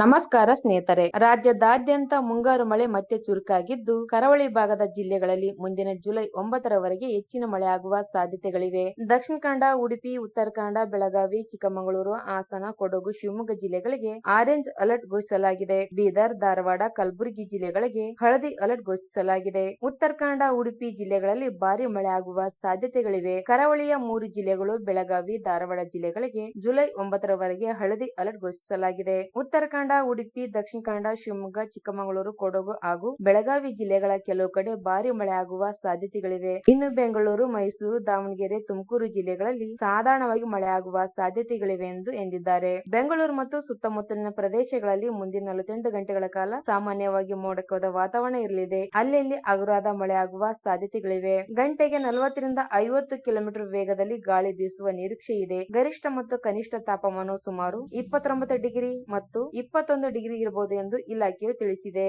ನಮಸ್ಕಾರ ಸ್ನೇಹಿತರೆ. ರಾಜ್ಯದಾದ್ಯಂತ ಮುಂಗಾರು ಮಳೆ ಮತ್ತೆ ಚುರುಕಾಗಿದ್ದು, ಕರಾವಳಿ ಭಾಗದ ಜಿಲ್ಲೆಗಳಲ್ಲಿ ಮುಂದಿನ ಜುಲೈ ಒಂಬತ್ತರವರೆಗೆ ಹೆಚ್ಚಿನ ಮಳೆಯಾಗುವ ಸಾಧ್ಯತೆಗಳಿವೆ. ದಕ್ಷಿಣ ಕನ್ನಡ, ಉಡುಪಿ, ಉತ್ತರ ಕನ್ನಡ, ಬೆಳಗಾವಿ, ಚಿಕ್ಕಮಗಳೂರು, ಹಾಸನ, ಕೊಡಗು, ಶಿವಮೊಗ್ಗ ಜಿಲ್ಲೆಗಳಿಗೆ ಆರೆಂಜ್ ಅಲರ್ಟ್ ಘೋಷಿಸಲಾಗಿದೆ. ಬೀದರ್, ಧಾರವಾಡ, ಕಲಬುರಗಿ ಜಿಲ್ಲೆಗಳಿಗೆ ಹಳದಿ ಅಲರ್ಟ್ ಘೋಷಿಸಲಾಗಿದೆ. ಉತ್ತರ ಕನ್ನಡ, ಉಡುಪಿ ಜಿಲ್ಲೆಗಳಲ್ಲಿ ಭಾರಿ ಮಳೆಯಾಗುವ ಸಾಧ್ಯತೆಗಳಿವೆ. ಕರಾವಳಿಯ ಮೂರು ಜಿಲ್ಲೆಗಳು ಬೆಳಗಾವಿ, ಧಾರವಾಡ ಜಿಲ್ಲೆಗಳಿಗೆ ಜುಲೈ ಒಂಬತ್ತರವರೆಗೆ ಹಳದಿ ಅಲರ್ಟ್ ಘೋಷಿಸಲಾಗಿದೆ. ಉತ್ತರ ಉಡುಪಿ, ದಕ್ಷಿಣ ಕನ್ನಡ, ಶಿವಮೊಗ್ಗ, ಚಿಕ್ಕಮಗಳೂರು, ಕೊಡಗು ಹಾಗೂ ಬೆಳಗಾವಿ ಜಿಲ್ಲೆಗಳ ಕೆಲವು ಕಡೆ ಭಾರಿ ಮಳೆಯಾಗುವ ಸಾಧ್ಯತೆಗಳಿವೆ. ಇನ್ನು ಬೆಂಗಳೂರು, ಮೈಸೂರು, ದಾವಣಗೆರೆ, ತುಮಕೂರು ಜಿಲ್ಲೆಗಳಲ್ಲಿ ಸಾಧಾರಣವಾಗಿ ಮಳೆಯಾಗುವ ಸಾಧ್ಯತೆಗಳಿವೆ ಎಂದು ಎಂದಿದ್ದಾರೆ. ಬೆಂಗಳೂರು ಮತ್ತು ಸುತ್ತಮುತ್ತಲಿನ ಪ್ರದೇಶಗಳಲ್ಲಿ ಮುಂದಿನ ನಲವತ್ತೆಂಟು ಗಂಟೆಗಳ ಕಾಲ ಸಾಮಾನ್ಯವಾಗಿ ಮೋಡಕವಾದ ವಾತಾವರಣ ಇರಲಿದೆ. ಅಲ್ಲಲ್ಲಿ ಹಗುರಾದ ಮಳೆಯಾಗುವ ಸಾಧ್ಯತೆಗಳಿವೆ. ಗಂಟೆಗೆ ನಲವತ್ತರಿಂದ ಐವತ್ತು ಕಿಲೋಮೀಟರ್ ವೇಗದಲ್ಲಿ ಗಾಳಿ ಬೀಸುವ ನಿರೀಕ್ಷೆ ಇದೆ ಗರಿಷ್ಠ ಮತ್ತು ಕನಿಷ್ಠ ತಾಪಮಾನವು ಸುಮಾರು ಇಪ್ಪತ್ತೊಂಬತ್ತು ಡಿಗ್ರಿ ಮತ್ತು ಇಪ್ಪತ್ತೊಂದು ಡಿಗ್ರಿ ಇರಬಹುದು ಎಂದು ಇಲಾಖೆಯು ತಿಳಿಸಿದೆ.